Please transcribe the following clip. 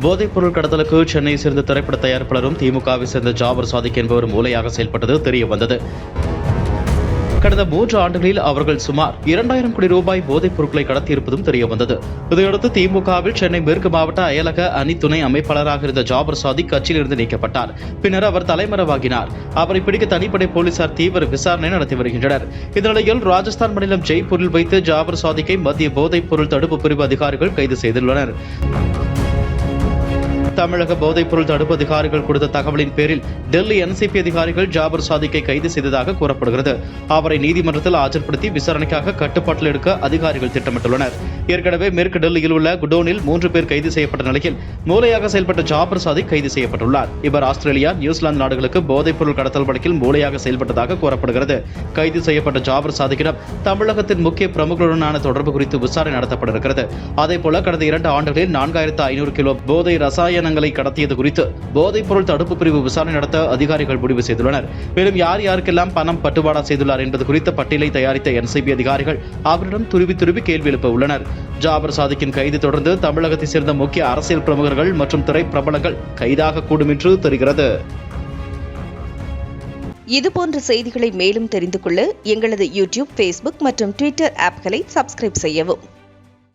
போதைப் பொருள் கடத்தலுக்கு சென்னை சேர்ந்த திரைப்பட தயாரிப்பாளரும் திமுகவை சேர்ந்த ஜாபர் சாதிக் என்பவர் மூலையாக செயல்பட்டது தெரியவந்தது. கடந்த மூன்று ஆண்டுகளில் அவர்கள் சுமார் இரண்டாயிரம் கோடி ரூபாய் போதைப் பொருட்களை கடத்தியிருப்பதும் தெரியவந்தது. இதையடுத்து திமுகவில் சென்னை மேற்கு மாவட்ட அயலக அணி துணை அமைப்பாளராக இருந்த ஜாபர் சாதிக் கட்சியிலிருந்து நீக்கப்பட்டார். பின்னர் அவர் தலைமறைவாகினார். அவரை பிடிக்க தனிப்படை போலீசார் தீவிர விசாரணை நடத்தி வருகின்றனர். இந்நிலையில் ராஜஸ்தான் மாநிலம் ஜெய்ப்பூரில் வைத்து ஜாபர் சாதிக்கை மத்திய போதைப் பொருள் தடுப்பு பிரிவு அதிகாரிகள் கைது செய்துள்ளனர். தமிழக போதைப்பொருள் தடுப்பு அதிகாரிகள் கொடுத்த தகவலின் பேரில் டெல்லி என்சிபி அதிகாரிகள் ஜாபர் சாதிக்கை கைது செய்ததாக கூறப்படுகிறது. அவரை நீதிமன்றத்தில் ஆஜர்படுத்தி விசாரணைக்காக கட்டுப்பாட்டில் எடுக்க அதிகாரிகள் திட்டமிட்டுள்ளனர். ஏற்கனவே மேற்கு டெல்லியில் உள்ள குடோனில் மூன்று பேர் கைது செய்யப்பட்ட நிலையில் மூளையாக செயல்பட்ட ஜாபர் சாதிக் கைது செய்யப்பட்டுள்ளார். இவர் ஆஸ்திரேலியா நியூசிலாந்து நாடுகளுக்கு போதைப்பொருள் கடத்தல் வழக்கில் மூளையாக செயல்பட்டதாக கூறப்படுகிறது. கைது செய்யப்பட்ட ஜாபர் சாதிக்கிடம் தமிழகத்தின் முக்கிய பிரமுகருடனான தொடர்பு குறித்து விசாரணை நடத்தப்பட இருக்கிறது அதேபோல கடந்த இரண்டு ஆண்டுகளில் நான்காயிரத்து ஐநூறு கிலோ போதை ரசாயன வாகனங்களை கடத்தியது குறித்து போதைப் பொருள் தடுப்பு பிரிவு விசாரணை நடத்த அதிகாரிகள் முடிவு செய்துள்ளனர். மேலும் யார் யாருக்கெல்லாம் பணம் பட்டுவாடா செய்துள்ளார் என்பது குறித்த பட்டியலை தயாரித்த என்சிபி அதிகாரிகள் அவரிடம் துருவி துருவி கேள்வி எழுப்ப உள்ளனர். ஜாபர் சாதிக்கின் கைது தொடர்ந்து தமிழகத்தைச் சேர்ந்த முக்கிய அரசியல் பிரமுகர்கள் மற்றும் திரைப்பிரபலங்கள் கைதாக கூடும் என்று தெரிகிறது. இதுபோன்ற செய்திகளை மேலும் தெரிந்து கொள்ள எங்களது யூடியூப் ஃபேஸ்புக் மற்றும் ட்விட்டர் ஆப்களை சப்ஸ்கிரைப் செய்யவும்.